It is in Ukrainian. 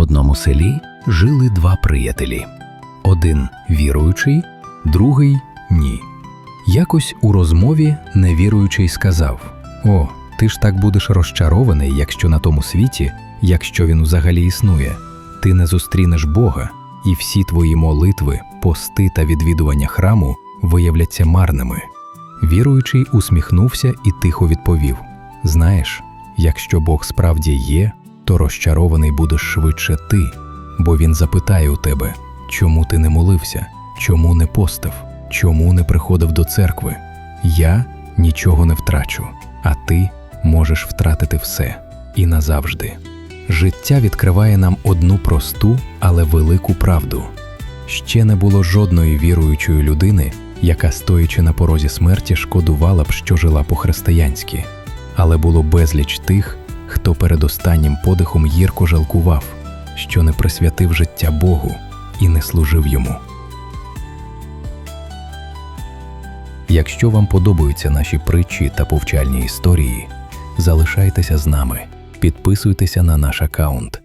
одному селі жили два приятелі: один віруючий, другий ні. Якось у розмові невіруючий сказав: О, ти ж так будеш розчарований, якщо на тому світі, якщо він взагалі існує, ти не зустрінеш Бога, і всі твої молитви, пости та відвідування храму виявляться марними. Віруючий усміхнувся і тихо відповів: Знаєш, якщо Бог справді є, то розчарований будеш швидше ти, бо він запитає у тебе, чому ти не молився, чому не постав, чому не приходив до церкви. Я нічого не втрачу, а ти можеш втратити все і назавжди. Життя відкриває нам одну просту, але велику правду. Ще не було жодної віруючої людини, яка, стоячи на порозі смерті, шкодувала б, що жила по-християнськи, але було безліч тих, хто перед останнім подихом гірко жалкував, що не присвятив життя Богу і не служив йому. Якщо вам подобаються наші притчі та повчальні історії, залишайтеся з нами, підписуйтеся на наш аккаунт